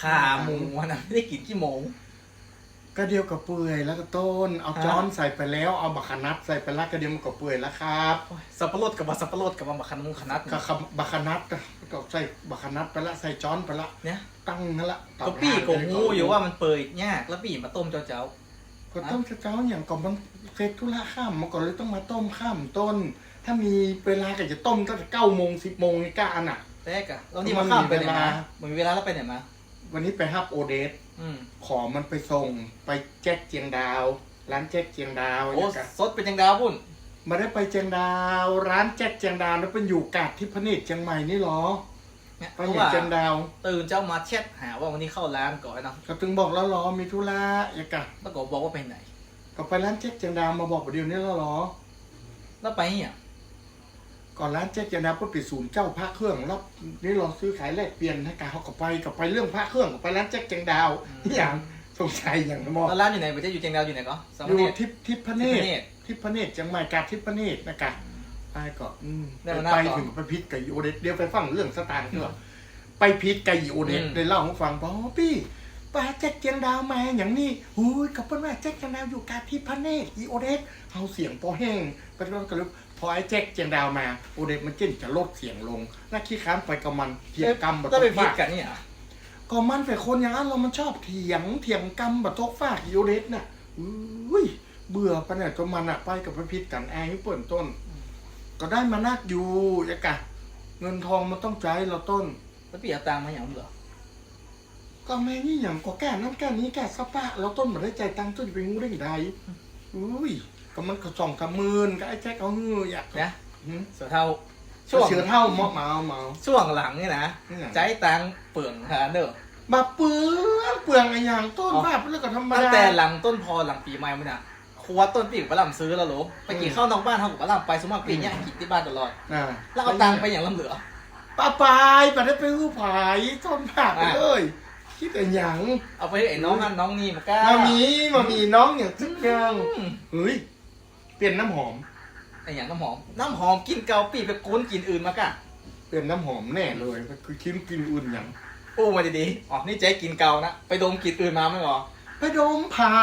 ขาหมูอะนะไม่ได้กินกี่โมงก็เดียวกับเปื่อยแล้วก็ต้น เอาฮะจ้อนใส่ไปแล้วเอาบักขนัดใส่ไปแล้วก็เดียวมันก็เปื่อยแล้วครับโอ้ยสับปะรดกับว่าสับปะรดกับว่าบักคันมุงขนัดก็ขับบักขนัดก็ใส่บักขนัดไปละใส่จ้อนไปละเนี่ยตั้งนั่นละก็ปี้ก็งูอยู่ว่ามันเปิดยากแล้วปี้มาต้มเจ้าเจ้าก็ต้มเจ้าอย่างก่อนมันเสร็จธุระข้ามมาก่อนเลยต้องมาต้มข้ามต้น ถ้ามีเวลาก็จะต้มตั้งแต่เก้าโมงสิบโมงนี่กล้าอันอะแรกอะแล้วนี่มาข้ามไปไหนมันมีเวมาลามันมีเวลาแล้วไปไหนมา วันนี้ไปฮับโอเดสอืมขอมันไปส่งไปแจ็คเจียงดาว ร้านแจ็คเจียงดาวโอ้เนี่ยกะสดเป็นจังดาวพุ่นมาได้ไปเจียงดาว ร้านแจ็คเจียงดาวแล้วเป็นอยู่กาดที่พระเนตรเจียงใหม่นี่เหรอเนี่ยไปเพราะเห็นว่าเจียงดาวตื่นเจ้ามาแชทหาว่าวันนี้เข้าร้านก่อนเนาะก็ถึงบอกแล้วเหรอมีธุระอย่ากะแล้วก็บอกว่าไปไหน ก็ไปร้านแจ็คเจียงดาวมาบอกประเดี๋ยวนี้แล้วเหรอ แล้วไปเนี่ย ก่อนร้านแจ็คเจียงดาวก็ปิดศูนย์เจ้าพระเครื่องแล้วนี่เราซื้อขายแลกเปลี่ยนให้กาเขาก็ไปก็ไปเรื่องพระเครื่องก็ไปร้านแจ็คเจียงดาวนี่อย่างสงสัยอย่างนะมอแล้วร้านอยู่ไหนไปจะอยู่จังดาวอยู่ไหนก็สามอยู่เณรทิพทิพพระเนที่ตประรเทศทิพพระเนตรเจียงใหม่กาดทิพพระเนตรนะกะไปก็อืมได้มาหน้าไปต่อถึงไปพิษกับอีโอเดสเดี๋ยวไปฟังเรื่องสตางค์เถอะไปพิษกับอีโอเดสอืมเลยเล่าให้ฟังบอกว่าพี่ป้าแจ็คเจียงดาวมาอย่างนี้หูยกับเปิ้ลว่าแจ็คเจียงดาวอยู่กาดทิพพระเนตรอีโอเดสเอาเสียงพอแห้งไปแล้วก็เลย พอไอ้แจ็คเจียงดาวมาโอเดสมันเจิ้นจะลดเสียงลงน่าขี้ค้านไปกับมันเถียงกรรมบัดก็ไปตกพิดฟากกันเนี่ยเหรอก็มันเป็นคนอย่างนั้นเรามันชอบเถียงเถียงกรรมบัดตกฟากอีโอเดสน่ะอุ้ยเบื่อปะเนี่ยจนมันอะไปกับพระพิษกันแอร์ให้เปิดต้น ก็ได้มานักอยู่ยะกะ เงินทองมันต้องใจเราต้นแล้วพี่เอาตังค์มาอย่างเหรอก็แม่นี่อย่างก็แก่นั้นแก่นี้แก่สปะเราต้นมาได้ใจตังค์ต้นไปงูได้ยังไงอุ้ย ก็มันก็สองสามหมื่นก็ไอ้แจ็คเอาเงืออยากนะหืมเสือเท่าช่วงเสือเท่าเมาเมาเมา ช่วงหลังนี่นะนี่น่ะใจตังค์เปลืองหาเด้อบับเปลืองเปลืองไอ้อย่างต้นอ๋อบ้าไปแล้วก็ธรรมตั้งดา แต่หลังต้นพอหลังปีใหม่มันอะครัวต้นปีกบะหล่ำซื้อแล้วเหรอไปกินข้าวนอกบ้านเขากับกะหล่ำไปสมมติปีเนี้ยกินที่บ้านตลอด อ่าแล้วเอาตังค์ไปอย่างลำเหลือ ป้าปายไปได้ไปหู้ผายต้นผ่าไปอะเลย คิดแต่หยังเอาไปให้ไอ้น้องนั่นน้องนี่มากล้ามามีมามีน้องอย่างสักอย่างอืมเฮ้ย เปลี่ยนน้ำหอม ไอ้อย่างน้ำหอม น้ำหอมกินเกาปีไปกุ้นกินอื่นมากะ เปลี่ยนน้ำหอมแน่เลยคือคิดกินอุ่นอย่างอู้มาดีๆอ๋อ นี่เจ๊กินเกานะ ไปดมกินอื่นมาไหมหรอ ไปดมผา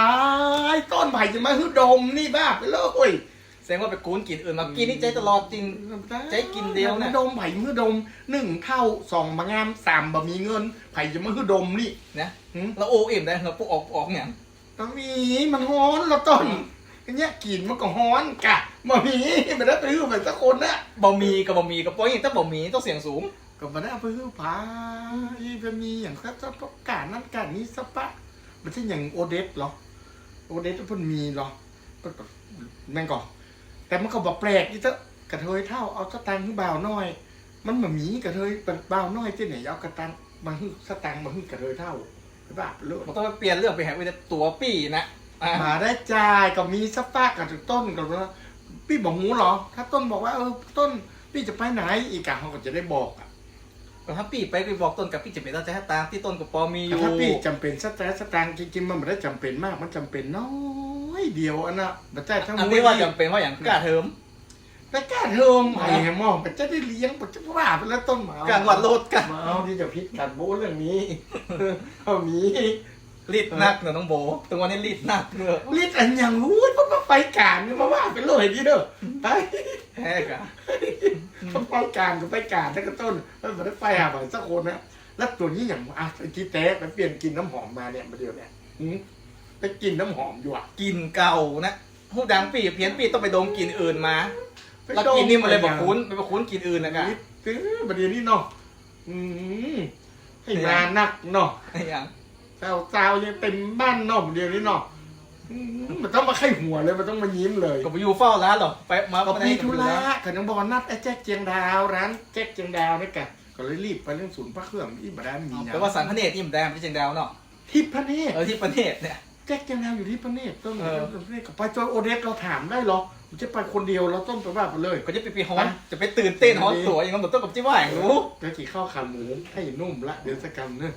ยต้นไผ่จะมาฮึดดมนี่บ้าไปเลยแสดงว่าไปกุ้นกินอื่นมา กินนี่เจ๊ตลอดจริง ใจกินเดียวเนี่ยมาดมไผ่มือดมหนึ่งเท่าสองบางงามสามบะมีเงินไผ่จะมาฮึดดมนี่นะหืมแล้วโอ้อิ่มได้เราปุ๊กออกออกอย่างก็มีมันฮ้อนละต้น อันเนี้ยกินมันก็ฮ้อนกะมามีไม่ได้ไปฮื้อไปสักคนนะบะหมี่กับบะหมี่กับป้อยอย่างแต่บะหมี่ต้องเสียงสูง ก็มาได้เอาไปฮื้อผายไปมีอย่างครับจะประกาศนั่นการนี้สปะมันใช่อย่างโอเดสเหรอโอเดสเพิ่นมีเหรอก็ก็แม่งก่อนแต่มันก็บอกแปลกอีเถอะกระเทยเท่าเอาสตังค์ให้บ่าวน้อย มันมาหมีกระเทยเป็นบ่าวน้อยที่ไหนเอากระตังมาฮึสตังค์มาฮึกระเทยเท่าไปบ้าไปเลยมันต้องไปเปลี่ยนเรื่องไปหาไปแต่ตัวปี่นะอะ มาได้จ่ายก็มีสักปากกับต้นกับว่าพี่บอกหูเหรอ ถ้าต้นบอกว่าเออต้นพี่จะไปไหนอีกอะเขาก็จะได้บอกอะก็ถ้าปี่ไปไปบอกต้นกับพี่จะเป็นต้องใจให้ตามที่ต้นกับปอมีอแต่ยู่ถ้าพี่จำเป็นสแตนสตางค์จริงๆมันไม่ได้จำเป็นมากมันจำเป็นน้อยเดียวอันน่ะบัจจัยทั้งหมอันดนี้ว่าจำเป็นว่าอย่างกล้าเทอมแต่กล้าเทอมไอ้แหมองบัจจัยได้เลี้ยงบัจจัยว่าไปแล้วต้นหมากลางวัดโลดกันมาเอาที่จะพิษกันโบ้เรื่องนี้เอามี รีดนักเนอะน้องโบตรงวันนี้รีดนักเนอะลิดอันอย่างรู้เพราะว่าไปการนี่มาว่าไปเลยดีเด้อไปแพ้กะเขาไปการก็ไปการถ้าก็ต้นแล้วมันได้ไปหาไปสักคนนะแล้วตัวนี้อย่างอะไอ้กีแต๊ไปเปลี่ยนกินน้ำหอมมาเนี่ยมาเดียวเนี่ยหืมไปกินน้ำหอมอยู่อะกินเก่านะหูดังปี่เพี้ยนปี่ต้องไปดมกินอื่นมาไปแล้วกินนี่มันเลยบอกคุ้นไปบอกคุ้นกินอื่นนะกะตื้อประเดี๋ยวนี้เนาะอืมให้งานหนักเนาะไอ้อย่าง สาวสาวๆยังเต็มบ้านเนาะประเดี๋ยวนี้เนาะอืมมันต้องมาไข้หัวเลยมันต้องมายิ้มเลยก็ไปอยู่เฝ้าร้านหรอไปมาก็ไม่มีได้ธุระกับน้องบอลนัดไอ้แจ็คเจียงดาวร้านแจ็คเจียงดาวนี่กันก็เลยรีบไปเรื่องศูนย์พระเครื่องที่บ้านมีนะแปลว่าสันพระเนตรยิ่มแดงที่เชียงดาวเนาะทิพย์พระเนตรเออที่ประเทศเนี่ย แจ็คเจียงดาวอยู่ที่พระเนตรต้นเออ พระเนตรกับไปจอยโอเดสเราถามได้เหรอผมจะไปคนเดียวเราต้นไปว่าไปเลย ก็จะไปปีฮอนจะไปตื่นเต้นฮอนตัวอย่างนั้นหมดต้องกับจิ้มว่าอย่างรู้ เดี๋ยวกี่ข้าวขาหมูให้นุ่มละ เดี๋ยวสกกรรมเนอะ